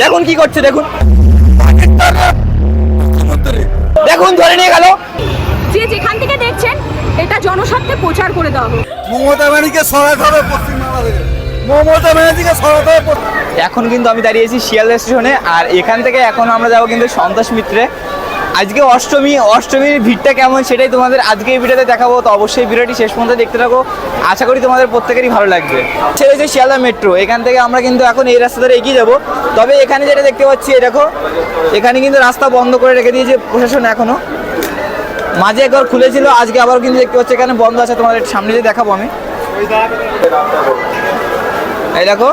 দেখুন কি করছে দেখুন। দেখুন ধরে নিয়ে গেল। যে যেখান থেকে দেখছেন এটা জনস্বার্থে প্রচার করে দেওয়া হোক। মমতা ব্যানার্জিকে সরাতে হবে পশ্চিমবাংলা থেকে। মমতা ব্যানার্জিকে সরাতে হবে এখন কিন্তু আমি দাঁড়িয়েছি শিয়ালদা স্টেশনে আর এখান থেকে এখন আমরা যাব কিন্তু সন্তোষ মিত্রে। আজকে অষ্টমী, অষ্টমীর ভিড়টা কেমন সেটাই তোমাদের আজকে এই ভিডিওতে দেখাবো। তো অবশ্যই ভিডিওটি শেষ পর্যন্ত দেখতে থাকো। আশা করি তোমাদের প্রত্যেকেরই ভালো লাগবে। সেটা হচ্ছে শিয়ালদা মেট্রো। এখান থেকে আমরা কিন্তু এখন এই রাস্তা ধরে এগিয়ে যাব। তবে এখানে যেটা দেখতে পাচ্ছি, এই দেখো, এখানে কিন্তু রাস্তা বন্ধ করে রেখে দিয়েছে প্রশাসন এখনও মাঝে একবার খুলেছিল, আজকে আবার কিন্তু দেখতে পাচ্ছি, এখানে বন্ধ আছে, তোমাদের সামনে যে দেখাবো আমি। এই দেখো,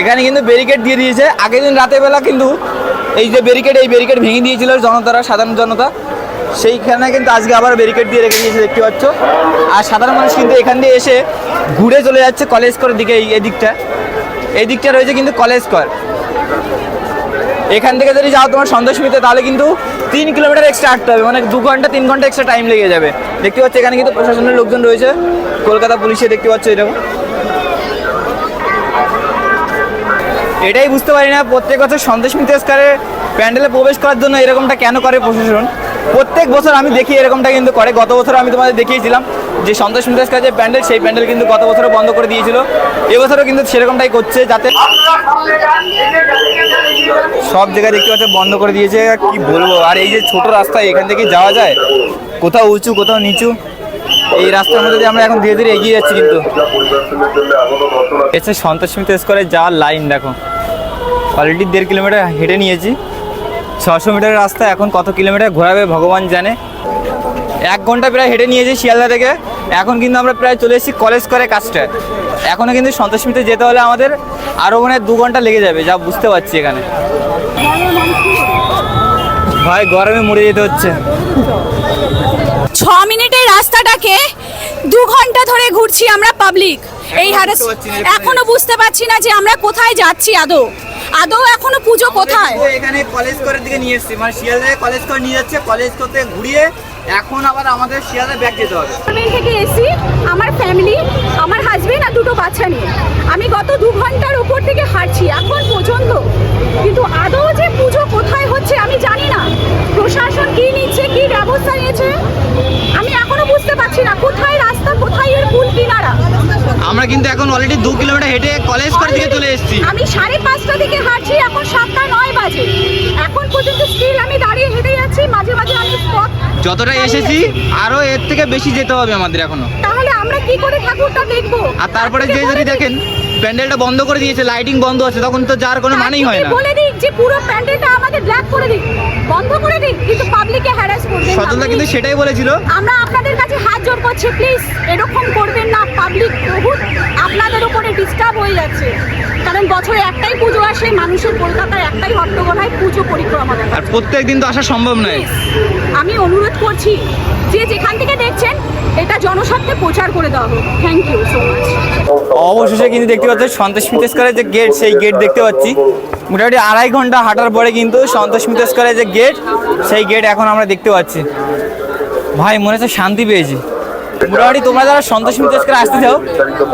এখানে কিন্তু ব্যারিকেড দিয়ে দিয়েছে। আগের দিন রাতের বেলা কিন্তু এই যে ব্যারিকেড এই ব্যারিকেড ভেঙে দিয়েছিল জনতারা, সাধারণ জনতা। সেইখানে কিন্তু আজকে আবার ব্যারিকেড দিয়ে রেখে দিয়েছে, দেখতে পাচ্ছ। আর সাধারণ মানুষ কিন্তু এখান দিয়ে এসে ঘুরে চলে যাচ্ছে কলেজ করের দিকে, এই এদিকটা। দিকটা এই দিকটা রয়েছে কিন্তু কলেজ কর। এখান থেকে যদি যাও তোমার সন্তোষমিতে তাহলে কিন্তু তিন কিলোমিটার এক্সট্রা হাঁটতে হবে। মানে দু ঘণ্টা, তিন ঘণ্টা এক্সট্রা টাইম লেগে যাবে। দেখতে পাচ্ছ, এখানে কিন্তু প্রশাসনের লোকজন রয়েছে। কলকাতা পুলিশে দেখতে পাচ্ছ এরকম। এটাই বুঝতে পারি না, প্রত্যেক বছর সন্দেশ মিত্রস্কারে প্যান্ডেলে প্রবেশ করার জন্য এরকমটা কেন করে প্রশাসন? প্রত্যেক বছর আমি দেখি এরকমটা কিন্তু করে, গত বছর আমি তোমাদের দেখিয়েছিলাম যে সন্তোষ মিত্রস্কার যে প্যান্ডেল, সেই প্যান্ডেল কিন্তু গত বছরও বন্ধ করে দিয়েছিল। এবছরও কিন্তু সেরকমটাই করছে, যাতে সব জায়গায় দেখতে পাচ্ছে বন্ধ করে দিয়েছে কি বলব? আর এই যে ছোট রাস্তায় এখান থেকে যাওয়া যায়, কোথাও উঁচু, কোথাও নিচু এই রাস্তার মধ্যে দিয়ে আমরা এখন ধীরে ধীরে এগিয়ে যাচ্ছি কিন্তু। এসে সন্তোষ মিত্র স্কোয়ারে যাওয়ার লাইন দেখো। অলরেডি দেড় কিলোমিটার হেঁটে নিয়েছি। ছশো মিটারের রাস্তা, এখন কত কিলোমিটার ঘোরাবে ভগবান জানে। এক ঘণ্টা প্রায় হেঁটে নিয়েছি শিয়ালদা থেকে। এখন কিন্তু আমরা প্রায় চলে এসেছি কলেজ করে কাজটা এখনও কিন্তু সন্তোষ মিত্রে যেতে হলে আমাদের আরও মনে দু ঘণ্টা লেগে যাবে, যা বুঝতে পারছি এখানে। ভাই গরমে মরে যেতে হচ্ছে। ছ মিনিটের রাস্তাটাকে দু ঘণ্টা ধরে ঘুরছি আমরা পাবলিক এই হারে এখনও। বুঝতে পারছি না যে আমরা কোথায় যাচ্ছি আদৌ। আদৌ এখনও পুজো কোথায়? এখানে কলেজ করের দিকে নিয়ে এসেছি। মানে শিয়ালদায় কলেজ করে নিয়ে যাচ্ছে কলেজ করতে ঘুরিয়ে এখন আবার আমাদের শিয়ালদায় ব্যাক যেতে হবে। আমি থেকে এসি আমার ফ্যামিলি আমার হাজবেন্ড আর দুটো বাচ্চা নিয়ে। আমি গত দু ঘণ্টার উপর থেকে হাঁটছি এখন পর্যন্ত কিন্তু আদৌ যে পুজো কোথায় হচ্ছে আমি জানি না। প্রশাসন কি নিচ্ছে কি ব্যবস্থা নিয়েছে? আমি এখনও বুঝতে পারছি না কোথায় রাস্তা কোথায় এর কুল কিনারা? আমরা কিন্তু এখন অলরেডি দু কিলোমিটার হেঁটে কলেজ করে দিকে চলে এসেছি। আমি সাড়ে পাঁচটা থেকে হাঁটছি এখন সাতটা নয় বাজে। এখন পর্যন্ত স্টিল আমি দাঁড়িয়ে হেঁটে যাচ্ছি মাঝে মাঝে আমি যতটা এসেছি আরও এর থেকে বেশি যেতে হবে আমাদের এখনও। তাহলে আমরা কি করে ঠাকুরটা দেখব? আর তারপরে যে যদি দেখেন প্যান্ডেলটা বন্ধ করে দিয়েছে লাইটিং বন্ধ আছে তখন তো যার কোনো মানেই হয় না। বলে দিক যে পুরো প্যান্ডেলটা আমাদের ব্ল্যাক করে দিক বন্ধ করে দিক কিন্তু পাবলিককে হ্যারাস করবেন না, সততা কিন্তু সেটাই বলেছিল। আমরা আপনাদের কাছে হাত জোর করছি প্লিজ এরকম করবেন না পাবলিক বহুত আপনাদের উপরে ডিস্টার্ব হয়ে যাচ্ছে। কারণ বছরে একটাই পুজো আসে মানুষের কলকাতায় একটাই হট্টগোল হয় পুজো পরিক্রমা আর প্রত্যেক দিন তো আসা সম্ভব নয়। আমি অনুরোধ করছি যে যেখান থেকে দেখছেন এটা জনস্বার্থে প্রচার করে দেওয়া হোক। অবশেষে কিন্তু দেখতে পাচ্ছি সন্তোষ মিতেস্করের যে গেট সেই গেট দেখতে পাচ্ছি। মোটামুটি আড়াই ঘণ্টা হাঁটার পরে কিন্তু সন্তোষ মিতেস্করের যে গেট সেই গেট এখন আমরা দেখতে পাচ্ছি। ভাই, মনে হচ্ছে শান্তি পেয়েছি। মোটামুটি তোমরা যারা সন্তোষ মিতেস্করে আসতে চাও,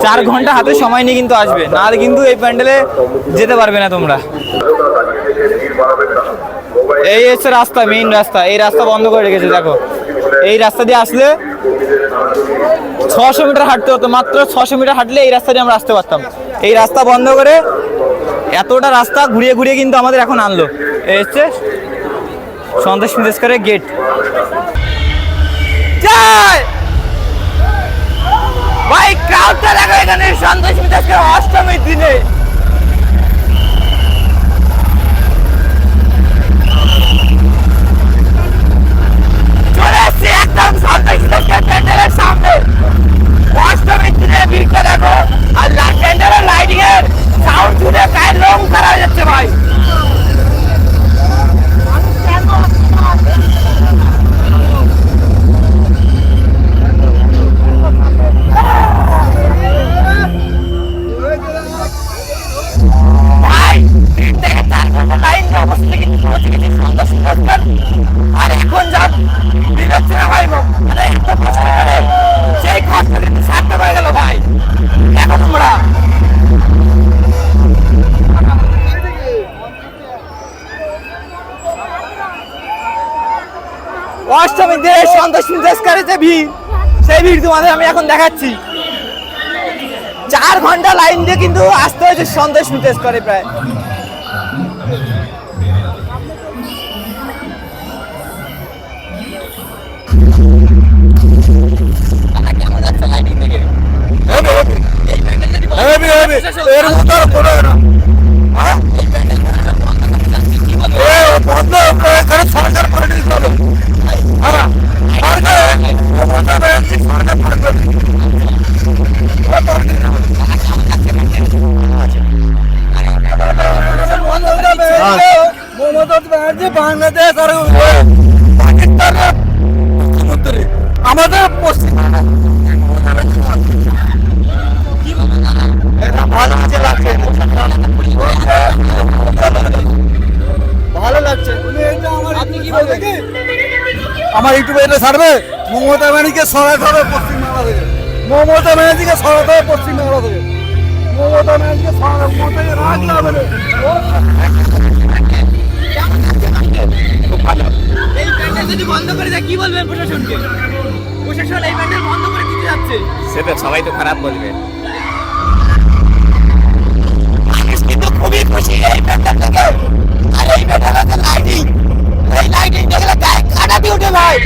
চার ঘণ্টা হাতে সময় নিয়ে কিন্তু আসবে। নাহলে কিন্তু এই প্যান্ডেলে যেতে পারবে না তোমরা। এই হচ্ছে রাস্তা মেইন রাস্তা। এই রাস্তা বন্ধ করে রেখেছে, দেখো। এই রাস্তা দিয়ে আসলে ছশো মিটার হাঁটতে হতো, মাত্র ছশো মিটার হাঁটলে এই রাস্তা দিয়ে আমরা আসতে পারতাম। এই রাস্তা বন্ধ করে এতটা রাস্তা ঘুরিয়ে ঘুরিয়ে কিন্তু আমাদের এখন আনলো। এই হচ্ছে সন্তোষ মিতেস্করের গেট ভাই ক্রাউডটা দেখো এখানে সন্তোষ মিতেস্কর অষ্টমীর দিনে। চলে এসছি একদম সন্তোষ মিতেস্কর প্যান্ডেলের সামনে অষ্টমীর দিনে ভিড়টা দেখো আর প্যান্ডেলের লাইটিং এর সাউন্ড অষ্টমীর দিনে যে ভিড় সেই ভিড় তোমাদের আমি এখন দেখাচ্ছি চার ঘণ্টা লাইন দিয়ে কিন্তু আসতে হয়েছে সন্তোষ মিত্রেস্কারে প্রায় হেবি হেবি এর মতো আর কোনো না আমার ইউটিউবে এটা ছাড়বে? মমতা ব্যানার্জিকে সরাতে হবে পশ্চিমবাংলা থেকে। মমতা ব্যানার্জিকে সরাতে হবে পশ্চিমবাংলা থেকে। মমতা ব্যানার্জিকে সরাতে মমতাকে রাখলে হবে সেটা সবাই তো খারাপ বলবে। খুবই খুশি এই প্যান্ডেল থেকে। আর এই লাইটিং এই লাইটিং দেখলে গায়ে কাটা দিয়ে উঠে ভাই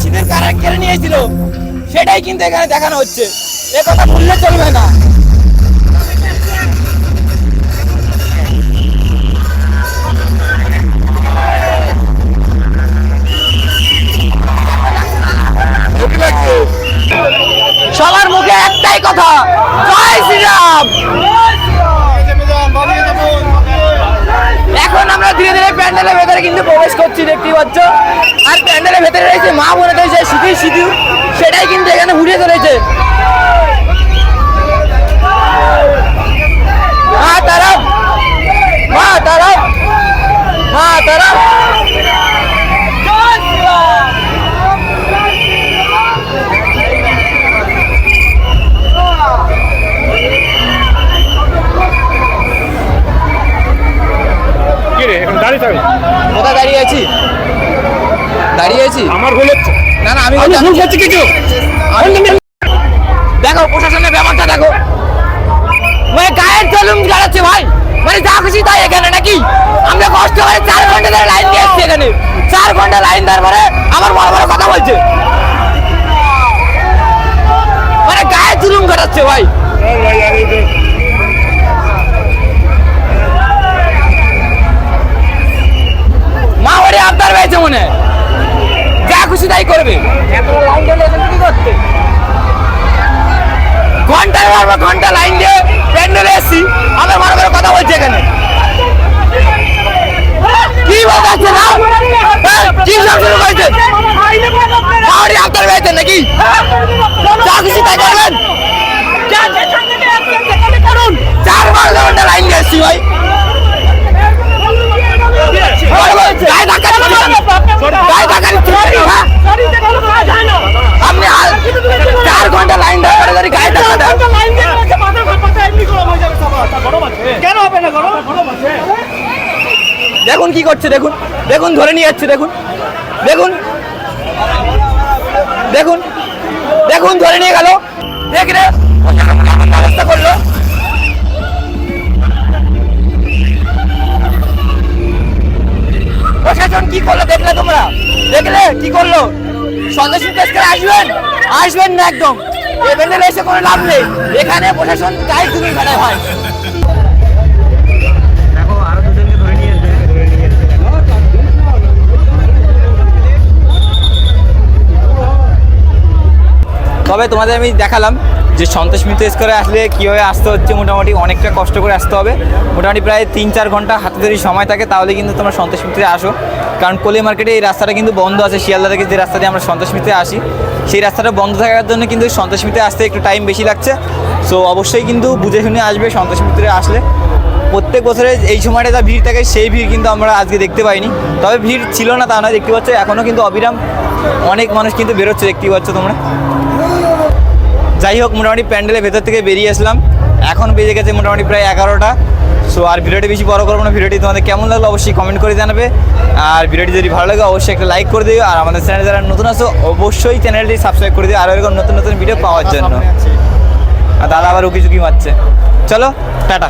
শীতের কারেন্ট কেড়ে নিয়েছিল? সেটাই কিন্তু এখানে দেখানো হচ্ছে। এ কথা ভুললে চলবে না। সবার মুখে একটাই কথা, জয় শ্রীরাম। এখন আমরা ধীরে ধীরে প্যান্ডেলের ভেতরে কিন্তু প্রবেশ করছি দেখতে পাচ্ছ? প্যান্ডেলের ভেতরে রয়েছে, মা বলে যে সিঁদুর সিঁদুর। সেটাই কিন্তু এখানে উড়ে চলেছে। মা তারা মা তারা মা তারা আমি ভুল করছি কিছু? দেখো প্রশাসনের ব্যাপারটা দেখো। মানে গায়ের জলুম জ্বালাচ্ছে ভাই। মানে যা খুশি তাই এখানে নাকি? আমরা কষ্ট করে চার ঘণ্টা ধরে লাইন দিয়ে এসছি এখানে। চার ঘণ্টা লাইন দেওয়ার পরে আমার বড় বড় কথা বলছে। মানে গায়ে জুলুম কাটাচ্ছে ভাই। মা বাড়ি আবদার পেয়েছে মনে হয়। তাই করবে। ঘণ্টার পর ঘণ্টা লাইন দিয়ে প্যান্ডেলে এসছি। আমার বড় কথা বলছে এখানে। কি বলতে না? হ্যাঁ, কি সব শুরু করেছে। আপনার নাকি? যা খুশি তাই করবেন। ঘণ্টা লাইন ধরে ধরে ধরে গায়ে ধাক্কা দেন কেন হবে না গরম? দেখুন কি করছে দেখুন। দেখুন ধরে নিয়ে যাচ্ছে দেখুন। দেখুন। দেখুন। দেখুন ধরে নিয়ে গেল। দেখ রে। ব্যবস্থা করল। করল দেখলে তোমরা? দেখলে কি করল? সন্দেশ আসবেন? আসবেন না একদম। এখানে এসে কোনো লাভ নেই। এখানে প্রশাসন চাই তুমি ফেলা হয় তবে তোমাদের আমি দেখালাম যে সন্তোষ মিত্র স্কোয়ারে আসলে কীভাবে আসতে হচ্ছে মোটামুটি অনেকটা কষ্ট করে আসতে হবে। মোটামুটি প্রায় তিন চার ঘণ্টা হাতে ধরে সময় থাকে, তাহলে কিন্তু তোমরা সন্তোষ মিত্রে আসো। কারণ কলি মার্কেটে এই রাস্তাটা কিন্তু বন্ধ আছে, শিয়ালদা থেকে যে রাস্তা দিয়ে আমরা সন্তোষ মিত্রে আসি, সেই রাস্তাটা বন্ধ থাকার জন্য কিন্তু সন্তোষ মিত্রে আসতে একটু টাইম বেশি লাগছে। সো অবশ্যই কিন্তু বুঝে শুনে আসবে সন্তোষ মিত্রে আসলে। প্রত্যেক বছরে এই সময়টা যা ভিড় থাকে, সেই ভিড় কিন্তু আমরা আজকে দেখতে পাইনি। তবে ভিড় ছিল না তা নয়, দেখতে পাচ্ছ এখনও কিন্তু অবিরাম অনেক মানুষ কিন্তু বেরোচ্ছে দেখতে পাচ্ছ তোমরা। যাই হোক মোটামুটি প্যান্ডেলের ভেতর থেকে বেরিয়ে আসলাম। এখন বেজে গেছে মোটামুটি প্রায় এগারোটা। সো আর ভিডিওটি বেশি বড় করব না। ভিডিওটি তোমাদের কেমন লাগল অবশ্যই কমেন্ট করে জানাবে। আর ভিডিওটি যদি ভালো লাগে অবশ্যই একটা লাইক করে দিও। আর আমাদের চ্যানেল যারা নতুন আসো অবশ্যই চ্যানেলটি সাবস্ক্রাইব করে দিও। আর এরকম নতুন নতুন ভিডিও পাওয়ার জন্য। আর দাদা আবার উকি ঝুঁকি মারছে। চলো টাটা।